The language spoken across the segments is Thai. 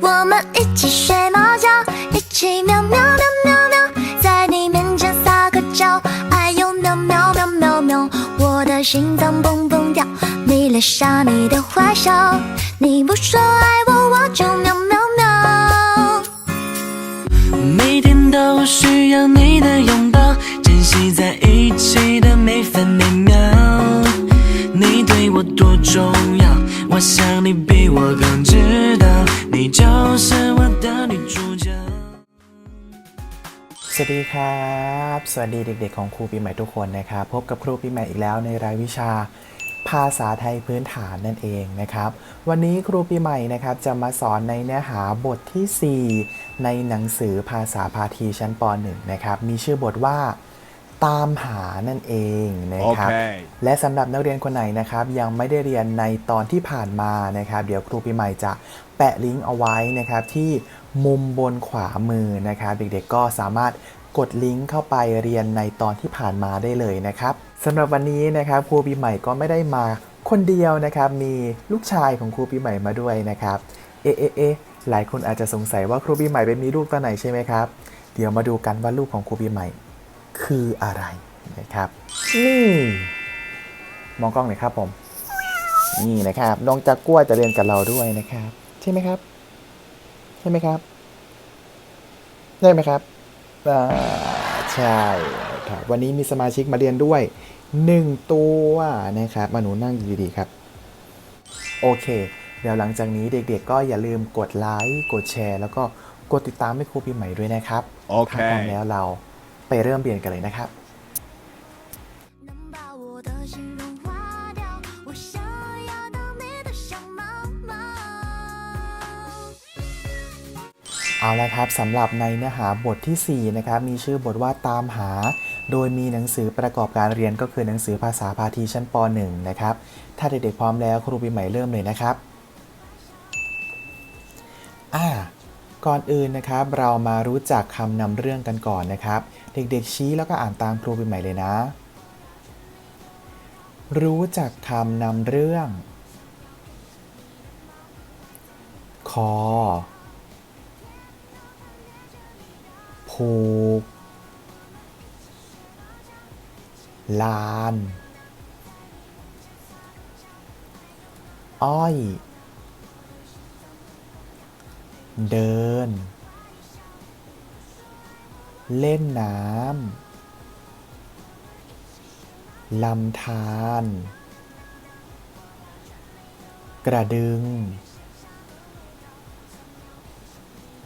我们一起睡猫觉，一起喵喵喵喵喵，在你面前撒个娇，哎呦喵喵喵喵喵，我的心脏蹦蹦跳，你脸上你的坏笑，你不说爱我，我就喵喵喵。每天都需要你的拥抱，珍惜在一起的每分每秒。你对我多重要，我想你比我更知道，你就是我的女主角。 สวัสดีครับ สวัสดีเด็กๆของครูปีใหม่ทุกคนนะครับ พบกับครูปีใหม่อีกแล้วในรายวิชา ภาษาไทยพื้นฐานนั่นเองนะครับ วันนี้ครูปีใหม่นะครับจะมาสอนในเนื้อหาบทที่ 4 ในหนังสือภาษาพาทีชั้นป .1 นะครับ มีชื่อบทว่า ตามหานั่นเองนะครับโอเคและสำหรับนักเรียนคนไหนนะครับ ยังไม่ได้เรียนในตอนที่ผ่านมานะครับ เดี๋ยวครูปีใหม่จะแปะลิงก์เอาไว้นะครับที่มุมบนขวามือนะครับ เด็กๆก็สามารถกดลิงก์เข้าไปเรียนในตอนที่ผ่านมาได้เลยนะครับสำหรับวันนี้นะครับครูปีใหม่ก็ไม่ได้มาคนเดียวนะครับ มีลูกชายของครูปีใหม่มาด้วยนะครับเอะเอะเอะหลายคนอาจจะสงสัยว่าครูปีใหม่ไปมีลูกตอนไหนใช่ไหมครับ เดี๋ยวมาดูกันว่าลูกของครูปีใหม่ คืออะไรนะครับ นี่มองกล้องหน่อยครับผม นี่นะครับน้องจักกล้วยจะเรียนกับเราด้วยนะครับ ใช่ไหมครับ ใช่ไหมครับใช่ไหมครับอ่าใช่ครับวันนี้มีสมาชิกมาเรียนด้วยหนึ่งตัวนะครับมาหนูนั่งดีๆครับ โอเค เดี๋ยวหลังจากนี้เด็กๆ ก็อย่าลืมกดไลค์กดแชร์ แล้วก็กดติดตามให้ครูปีใหม่ด้วยนะครับโอเคถ้าพร้อมแล้วเรา ไปเริ่มเรียนกันเลยนะครับเอาละครับสำหรับในเนื้อหาบทที่ 4 นะครับ มีชื่อบทว่าตามหา โดยมีหนังสือประกอบการเรียนก็คือหนังสือภาษาพาทีชั้นป .1 นะครับ ถ้าเด็กๆพร้อมแล้วครูปีใหม่เริ่มเลยนะครับ อ่า ก่อนอื่นนะครับ เรามารู้จักคำนำเรื่องกันก่อนนะครับ เด็กๆชี้แล้วก็อ่านตามครูปีใหม่เลยนะ รู้จักคำนำเรื่อง คอ ผูก ลาน อ้อย เดิน เล่นน้ำลำธาร กระดึง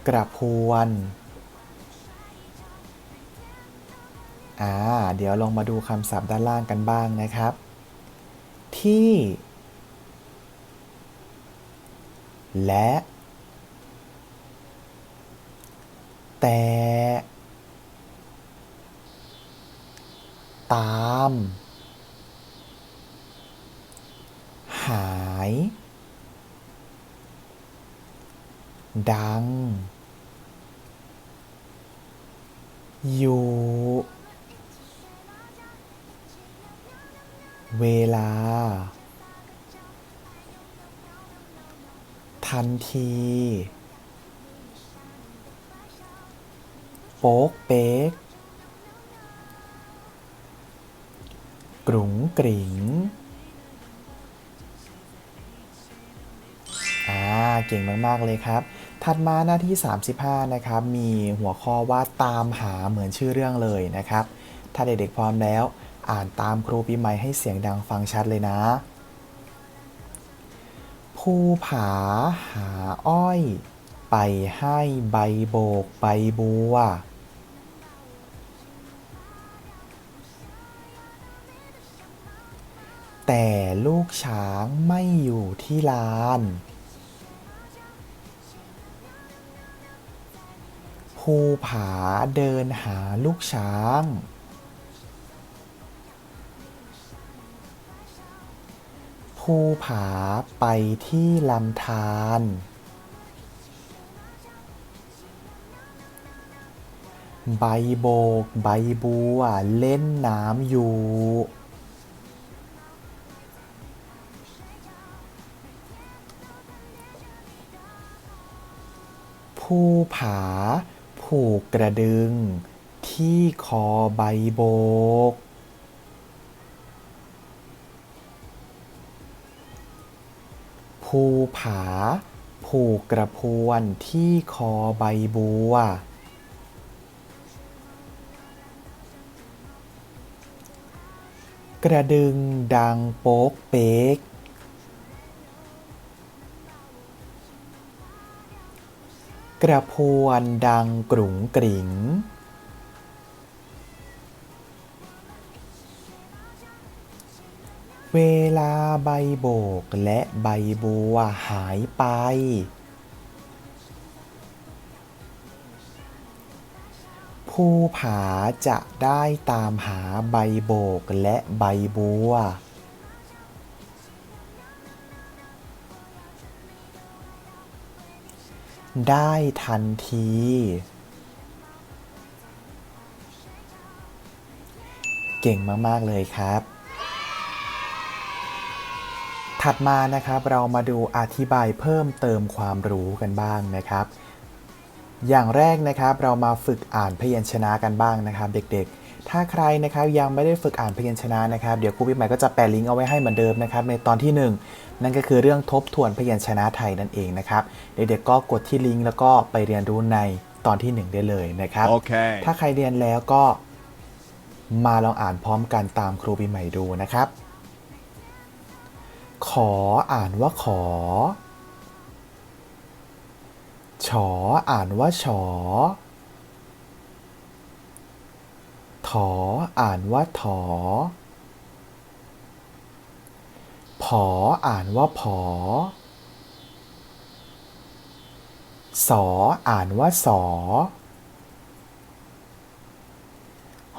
กระพวน อ่า เดี๋ยวลองมาดูคำศัพท์ด้านล่างกันบ้างนะครับ ที่ และ แต่ ตาม หาย ดัง อยู่ เวลา ทันที ป๊กเป๊กกรุงกริงอ่าเก่งมาก ๆ เลยครับ ถัดมาหน้าที่ 35 นะครับ มีหัวข้อว่าตามหาเหมือนชื่อเรื่องเลยนะครับ ถ้าเด็ก ๆ พร้อมแล้ว อ่านตามครูปีใหม่ให้เสียงดังฟังชัดเลยนะ ภูผาหาอ้อย ไปให้ใบโบกใบบัว แต่ลูกช้างไม่อยู่ที่ลาน ภูผาเดินหาลูกช้าง ภูผาไปที่ลำธารใบโบกใบบัวเล่นน้ำอยู่ ภูผา ผูกกระดึง ที่คอใบโบก ภูผา ผูกกระพวนที่คอใบบัว กระดึงดังโป๊กเป๊ก กระพวนดังกรุงกริงเวลาใบโบกและใบบัวหายไป ภูผาจะได้ตามหาใบโบกและใบบัว ได้ทันที เก่งมาก ๆ เลยครับ ถัดมานะครับเรามาดูอธิบายเพิ่มเติมความรู้กันบ้างนะครับ อย่างแรกนะครับเรามาฝึกอ่านพยัญชนะกันบ้างนะครับ เด็กๆ ถ้าใครนะครับยังไม่ได้ฝึกอ่านพยัญชนะนะครับเดี๋ยวครูพี่ใหม่ก็จะแปะลิงก์เอาไว้ให้เหมือนเดิมนะครับในตอนที่หนึ่งนั่นก็คือเรื่องทบทวนพยัญชนะไทยนั่นเองนะครับเด็กๆก็กดที่ลิงก์แล้วก็ไปเรียนรู้ในตอนที่หนึ่งได้เลยนะครับ Okay. ถ้าใครเรียนแล้วก็มาลองอ่านพร้อมกันตามครูปีใหม่ดูนะครับ ขออ่านว่าขอ ฉออ่านว่าฉอ ถออ่านว่าถอ ผออ่านว่าผอ สออ่านว่าสอ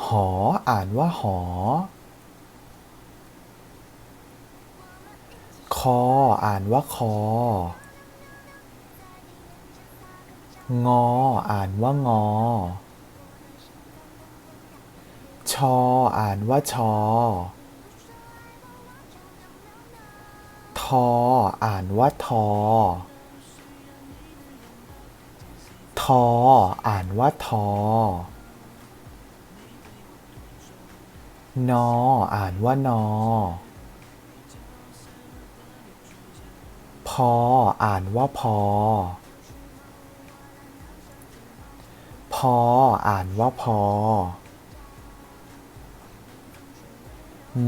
หออ่านว่าหอ คออ่านว่าคอ งออ่านว่างอ ชอ อ่านว่าชอ ทอ อ่านว่าทอ ทอ อ่านว่าทอนอ อ่านว่านอ พอ อ่านว่าพอ พอ อ่านว่าพอ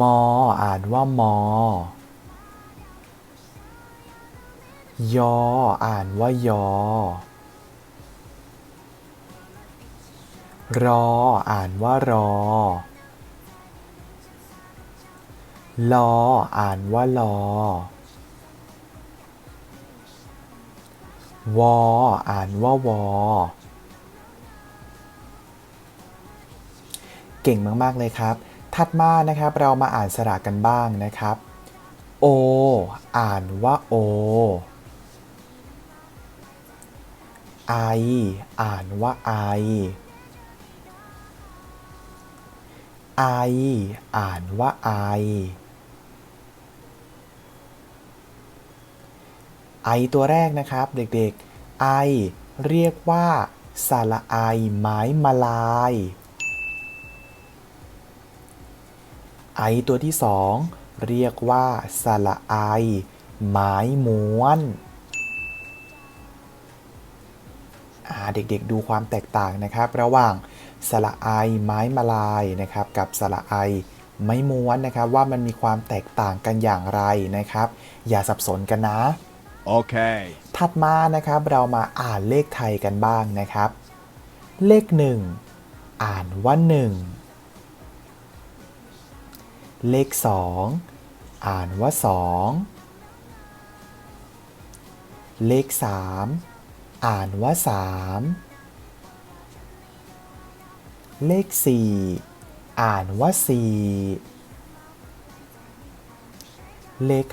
มออ่านว่ามอยออ่านว่ายอ รออ่านว่ารอ ลออ่านว่าลอ วออ่านว่าวอ เก่งมาก ๆ เลยครับ ถัดมานะครับเรามาอ่านสระกันบ้างนะครับโออ่านว่าโอไออ่านว่าไอไออ่านว่าไอไอตัวแรกนะครับเด็กๆไอเรียกว่าสระไอไม้มาลาย ไอตัวที่สองเรียกว่าสระไอไม้ม้วนอ่าเด็กๆดูความแตกต่างนะครับ ระหว่างสระไอไม้มาลายนะครับ กับสระไอไม้ม้วนนะครับ ว่ามันมีความแตกต่างกันอย่างไรนะครับ อย่าสับสนกันนะ Okay. ถัดมานะครับเรามาอ่านเลขไทยกันบ้างนะครับ เลขหนึ่งอ่านว่าหนึ่ง เลข 2 อ่านว่า 2 เลข 3 อ่านว่า 3 เลข 4 อ่านว่า 4 เลข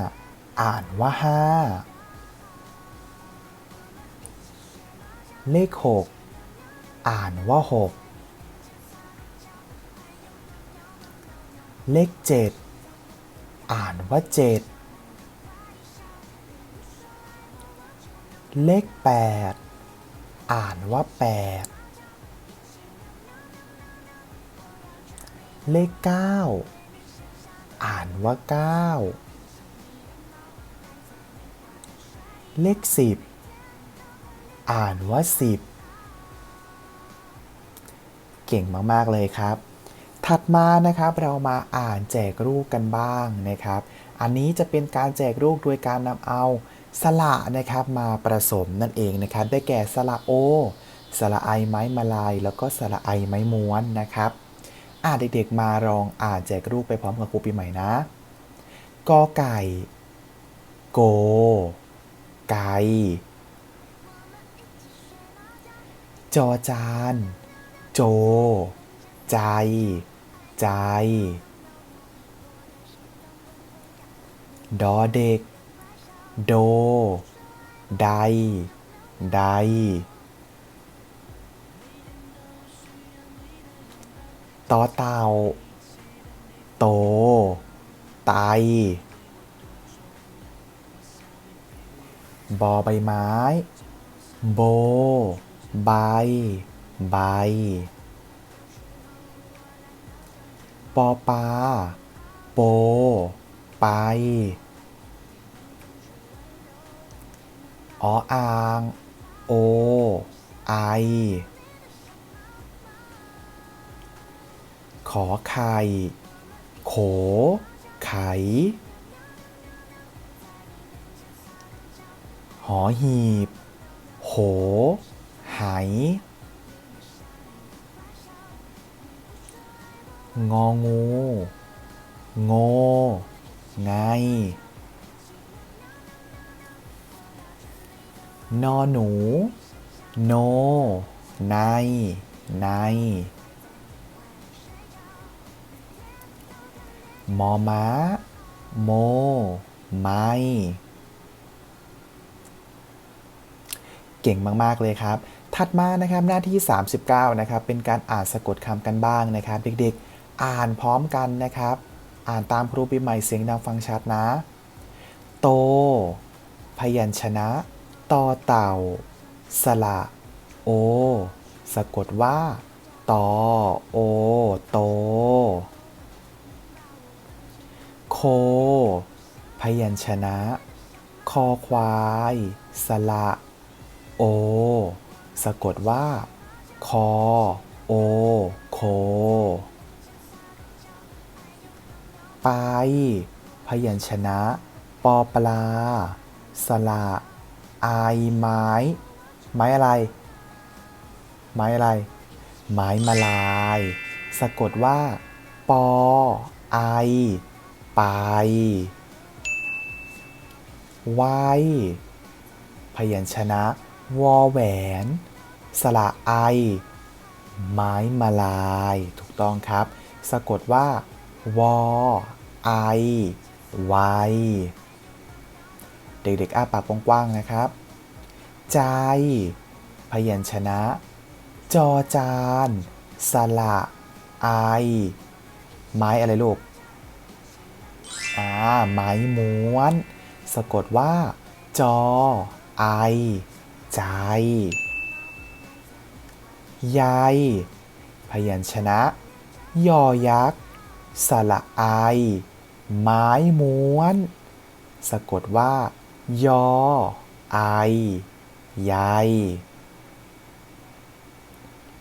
5 อ่านว่า 5 เลข 6 อ่านว่า 6 เลขเจ็ดอ่านว่าเจ็ดเลขแปดอ่านว่าแปดเลขเก้าอ่านว่าเก้าเลขสิบอ่านว่าสิบเก่งมาก ๆ เลยครับ ถัดมานะครับเรามาอ่านแจกรูปกันบ้างนะครับ อันนี้จะเป็นการแจกรูปโดยการนำเอาสระนะครับมาผสมนั่นเองนะครับ ได้แก่สระโอ สระไอไม้มาลาย แล้วก็สระไอไม้ม้วนนะครับ อ่าเด็กๆมาลองอ่านแจกรูปไปพร้อมกับครูปีใหม่นะกอไก่ โก ไก่จอจาน โจ ใจ ใจ ดอเด็ก โด ได ได ต่อเต่า โต ไต บอใบไม้ โบ ใบ ใบ ปอปา โป ไป ออาง โอ ไอ ขอไข่ โข ไข หอหีบ โห ไห งองู โง ไง นอหนู โน ใน ใน มอม้า โม ไมเก่งมาก ๆ เลยครับ ถัดมานะครับหน้าที่ 39 นะครับ เป็นการอ่านสะกดคำกันบ้างนะครับ เด็ก ๆ อ่านพร้อมกันนะครับ อ่านตามครูปีใหม่เสียงดังฟังชัดนะ โต พยัญชนะต่อเต่าสระโอ สะกดว่าตอโอ โต โค พยัญชนะ คอควายสระโอ สะกดว่า คอ โอ โค ไป พยัญชนะ ปอปลาสระไอไม้ ไม้อะไร ไม้อะไร ไม้มาลาย สะกดว่า ปอไอ ไปไว้ พยัญชนะ วอแหวน สระไอ ไม้มาลาย ถูกต้องครับ สะกดว่า วอไอไวเด็กๆอ้าปากกว้างๆนะครับ ใจ พยัญชนะ จอจานสระไอ ไม้อะไรลูก อ่า ไม้ม้วน สะกดว่า จอ ไอ ใจ ใย พยัญชนะ ยอยักษ์ สระไอ ไม้ม้วน สะกดว่า ยอ ไอ ใย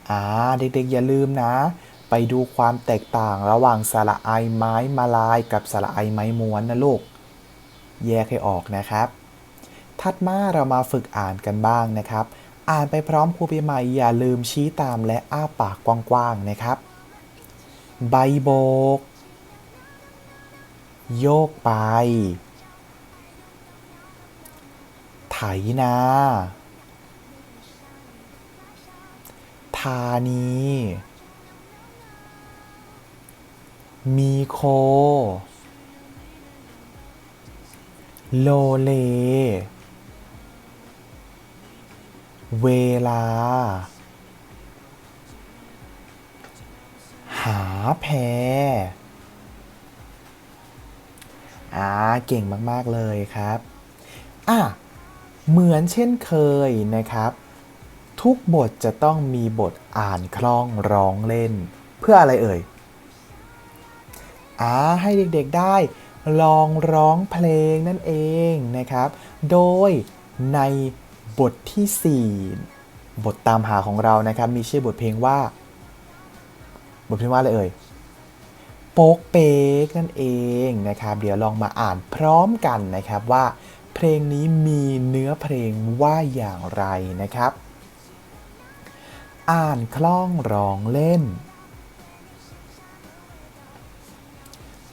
อ่าเด็กๆ อย่าลืมนะ ไปดูความแตกต่างระหว่างสระไอไม้มาลายกับสระไอไม้ม้วนนะลูก แยกให้ออกนะครับ ถัดมาเรามาฝึกอ่านกันบ้างนะครับ อ่านไปพร้อมครูปีใหม่อย่าลืมชี้ตามและอ้าปากกว้างๆนะครับ ใบโบก โยกไป ไถนา ธานี มีโค โลเล เวลา หา แพอ่าเก่งมากๆเลยครับอะเหมือนเช่นเคยนะครับททุกบทจะต้องมีบทอ่านคล่องร้องเล่น เพื่ออะไรเอ่ยอ่าให้เด็กๆได้ลองร้องเพลงนั่นเองนะครับ โดยในบทที่ 4 บทตามหาของเรานะครับ มีชื่อบทเพลงว่า บทเพลงว่าอะไรเอ่ยโป๊กเป๊กนั่นเองนะครับ เดี๋ยวลองมาอ่านพร้อมกันนะครับว่า เพลงนี้มีเนื้อเพลงว่าอย่างไรนะครับ อ่านคล่องร้องเล่น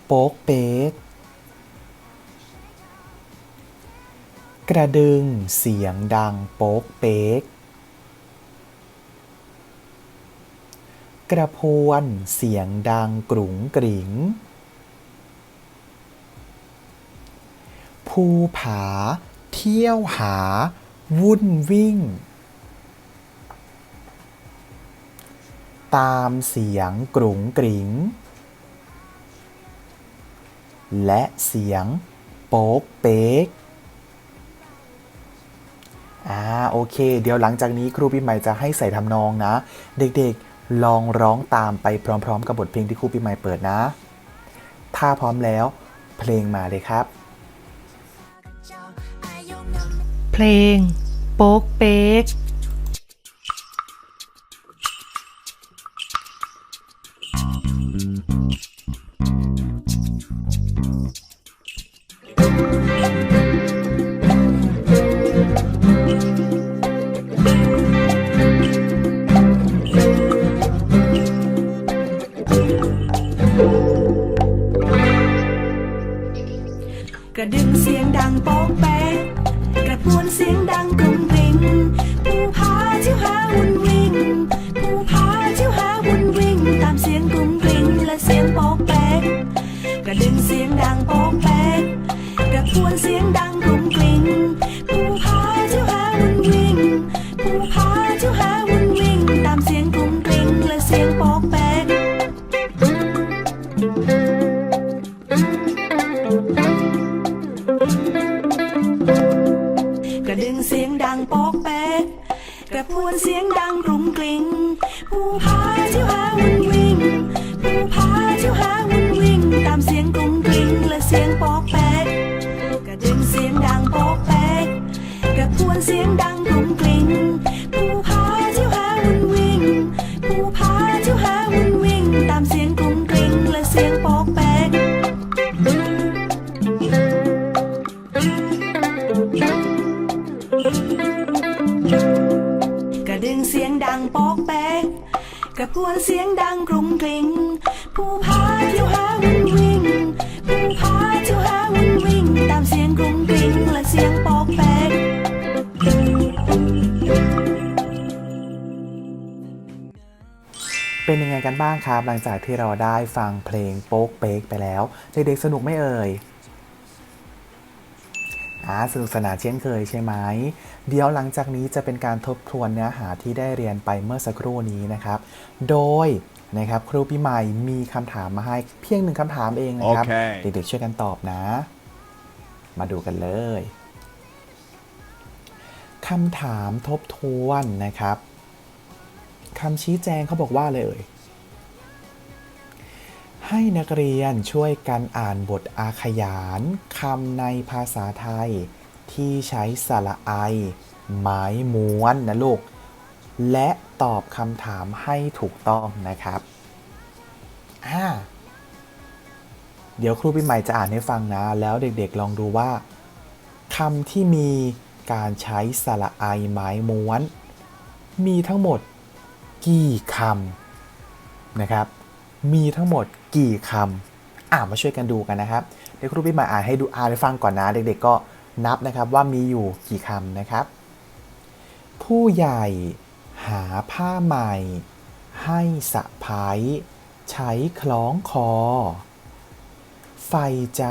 โป๊กเป๊กกระดึงเสียงดังโป๊กเป๊ก กระพวนเสียงดังกรุงกริ๋งภูผา เที่ยวหา วุ่นวิ่ง ตามเสียงกรุงกริ๋งและเสียงโป๊กเป๊กอ่าโอเค เดี๋ยวหลังจากนี้ครูปีใหม่จะให้ใส่ทำนองนะ เด็กๆ ลองร้องตามไปพร้อมๆ กับบทเพลงที่ครูปีใหม่เปิดนะ ถ้าพร้อมแล้ว เพลงมาเลยครับ เพลง โป๊กเป๊กก กระดึงเสียงดังปอกแปกกระพวนเสียงดังกรุงกริง เป็นยังไงกันบ้างครับ หลังจากที่เราได้ฟังเพลงโป๊กเป๊กไปแล้ว เด็กๆสนุกไม่เอ่ยอ่าสนุกสนานเช่นเคยใช่ไหมเดี๋ยวหลังจากนี้จะเป็นการทบทวนเนื้อหาที่ได้เรียนไปเมื่อสักครู่นี้นะครับ โดย นะครับครูปีใหม่มีคำถามมาให้เพียงหนึ่งคำถามเองนะครับโอเคเด็กๆช่วยกันตอบนะ มาดูกันเลยคำถามทบทวนนะครับคำชี้แจงเขาบอกว่าเลย ให้นักเรียนช่วยกันอ่านบทอาขยานคำในภาษาไทยที่ใช้สระไอ ไม้ม้วนนะลูก และตอบคำถามให้ถูกต้องนะครับอ่าเดี๋ยวครูปีใหม่จะอ่านให้ฟังนะ แล้วเด็กๆลองดูว่าคำที่มีการใช้สระไอไม้ม้วน มีทั้งหมดกี่คำนะครับ มีทั้งหมดกี่คำอ่ามาช่วยกันดูกันนะครับ เดี๋ยวครูพี่มาอ่านให้ดูอ่านให้ฟังก่อนนะ เด็กๆก็นับนะครับว่ามีอยู่กี่คำนะครับ ผู้ใหญ่ หาผ้าใหม่ ให้สะพ้ายใช้คล้องคอ ไฟใจ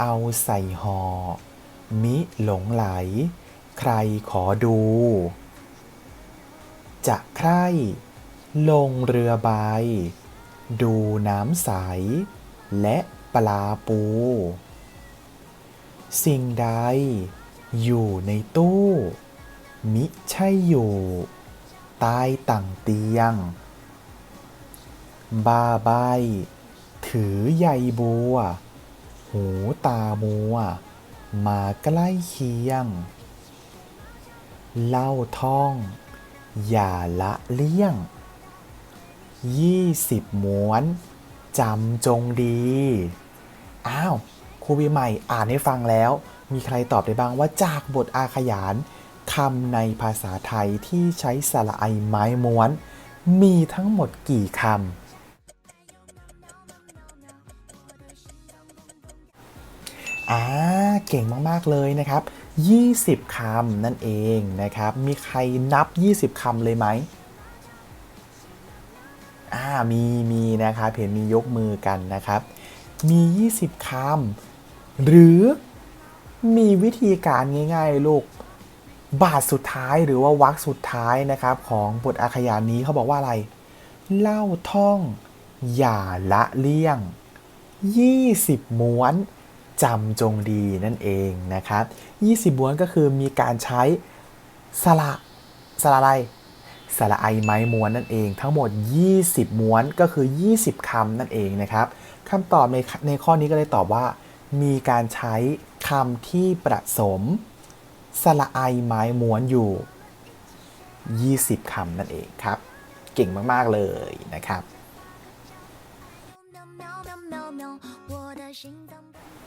เอาใส่หอ่อมิหลงไหล ใครขอดู จะใครลงเรือใบ ดูน้ำใส และปลาปู สิ่งใด อยู่ในตู้ มิใช่อยู่ ใต้ต่างเตียงบาใบถือใยบัว หูตามัว มาใกล้เคียง เล่าท่อง อย่าละเลี่ยง ยี่สิบม้วนจำจงดี อ้าว ครูปีใหม่อ่านให้ฟังแล้ว มีใครตอบได้บ้างว่าจากบทอาขยาน คำในภาษาไทยที่ใช้สระไอไม้ม้วน มีทั้งหมดกี่คำอ่าเก่งมากๆเลยนะครับ 20 คำนั่นเองนะครับ มีใครนับ 20 คำเลยไหมอ่ามีมีนะครับเห็นมียกมือกันนะครับ มี 20 คำหรือมีวิธีการง่าย ๆ ลูก บาทสุดท้ายหรือว่าวรรคสุดท้ายนะครับ ของบทอาขยานนี้เขาบอกว่าอะไร เล่าท่อง อย่าละเลี่ยง 20 ม้วนจำจงดีนั่นเองนะครับ 20 ม้วนก็คือมีการใช้สระสระอะไรสระไอไม้ม้วนนั่นเอง ทั้งหมด 20 ม้วนก็คือ 20คำนั่นเองนะครับคำตอบในในข้อนี้ก็เลยตอบว่า มีการใช้คำที่ประสม สละไอไม้ม้วนอยู่ 20 คำนั่นเองครับ เก่งมาก ๆ เลยนะครับ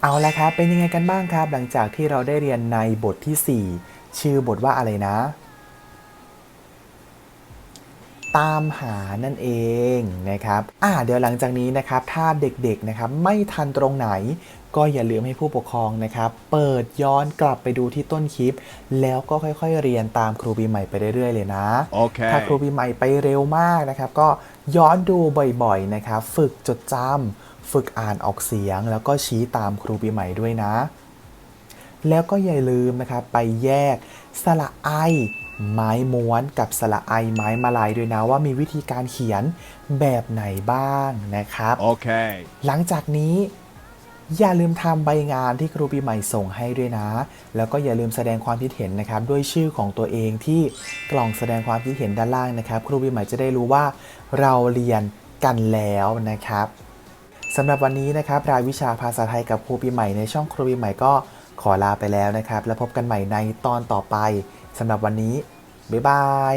เอาละครับ เป็นยังไงกันบ้างครับ หลังจากที่เราได้เรียนในบทที่ 4 ชื่อบทว่าอะไรนะ ตามหานั่นเองนะครับ อ่าเดี๋ยวหลังจากนี้นะครับ ถ้าเด็กๆนะครับ ไม่ทันตรงไหน ก็อย่าลืมให้ผู้ปกครองนะครับ เปิดย้อนกลับไปดูที่ต้นคลิป แล้วก็ค่อยๆ เรียนตามครูปีใหม่ไปเรื่อยๆ เลยนะ Okay. ถ้าครูปีใหม่ไปเร็วมากนะครับ ก็ย้อนดูบ่อยๆนะครับ ฝึกจดจำฝึกอ่านออกเสียง แล้วก็ชี้ตามครูปีใหม่ด้วยนะ แล้วก็อย่าลืมนะครับไปแยกสระไอไม้ม้วนกับสระไอไม้มาลายด้วยนะว่ามีวิธีการเขียนแบบไหนบ้างนะครับ Okay. หลังจากนี้ อย่าลืมทำใบงานที่ครูปีใหม่ส่งให้ด้วยนะ แล้วก็อย่าลืมแสดงความคิดเห็นนะครับ ด้วยชื่อของตัวเองที่กล่องแสดงความคิดเห็นด้านล่างนะครับ ครูปีใหม่จะได้รู้ว่าเราเรียนกันแล้วนะครับสำหรับวันนี้นะครับรายวิชาภาษาไทยกับครูปีใหม่ในช่องครูปีใหม่ก็ขอลาไปแล้วนะครับ แล้วพบกันใหม่ในตอนต่อไปสำหรับวันนี้บ๊ายบาย